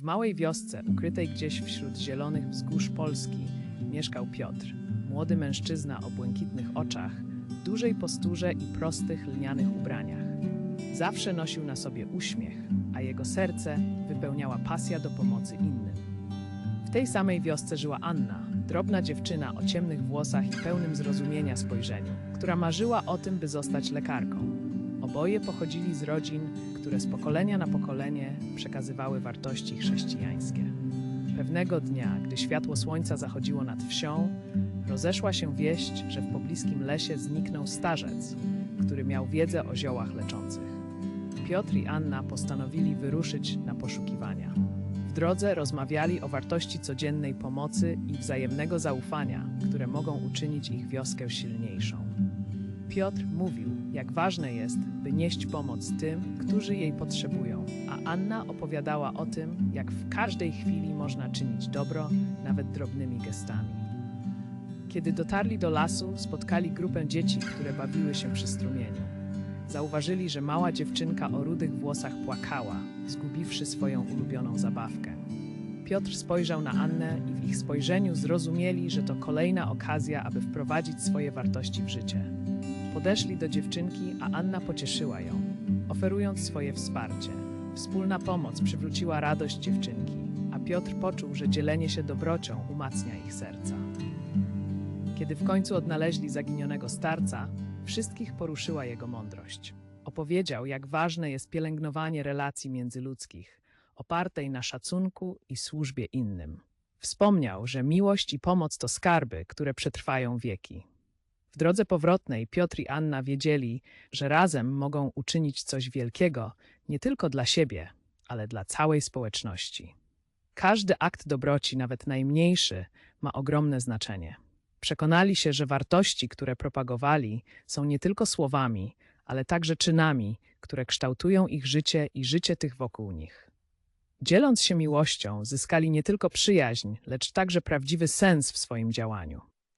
W małej wiosce, ukrytej gdzieś wśród zielonych wzgórz Polski, mieszkał Piotr, młody mężczyzna o błękitnych oczach, dużej posturze i prostych lnianych ubraniach. Zawsze nosił na sobie uśmiech, a jego serce wypełniała pasja do pomocy innym. W tej samej wiosce żyła Anna, drobna dziewczyna o ciemnych włosach i pełnym zrozumienia spojrzeniu, która marzyła o tym, by zostać lekarką. Oboje pochodzili z rodzin, które z pokolenia na pokolenie przekazywały wartości chrześcijańskie. Pewnego dnia, gdy światło słońca zachodziło nad wsią, rozeszła się wieść, że w pobliskim lesie zniknął starzec, który miał wiedzę o ziołach leczących. Piotr i Anna postanowili wyruszyć na poszukiwania. W drodze rozmawiali o wartości codziennej pomocy i wzajemnego zaufania, które mogą uczynić ich wioskę silniejszą. Piotr mówił, jak ważne jest, by nieść pomoc tym, którzy jej potrzebują, a Anna opowiadała o tym, jak w każdej chwili można czynić dobro, nawet drobnymi gestami. Kiedy dotarli do lasu, spotkali grupę dzieci, które bawiły się przy strumieniu. Zauważyli, że mała dziewczynka o rudych włosach płakała, zgubiwszy swoją ulubioną zabawkę. Piotr spojrzał na Annę i w ich spojrzeniu zrozumieli, że to kolejna okazja, aby wprowadzić swoje wartości w życie. Podeszli do dziewczynki, a Anna pocieszyła ją, oferując swoje wsparcie. Wspólna pomoc przywróciła radość dziewczynki, a Piotr poczuł, że dzielenie się dobrocią umacnia ich serca. Kiedy w końcu odnaleźli zaginionego starca, wszystkich poruszyła jego mądrość. Opowiedział, jak ważne jest pielęgnowanie relacji międzyludzkich, opartej na szacunku i służbie innym. Wspomniał, że miłość i pomoc to skarby, które przetrwają wieki. W drodze powrotnej Piotr i Anna wiedzieli, że razem mogą uczynić coś wielkiego nie tylko dla siebie, ale dla całej społeczności. Każdy akt dobroci, nawet najmniejszy, ma ogromne znaczenie. Przekonali się, że wartości, które propagowali, są nie tylko słowami, ale także czynami, które kształtują ich życie i życie tych wokół nich. Dzieląc się miłością, zyskali nie tylko przyjaźń, lecz także prawdziwy sens w swoim działaniu.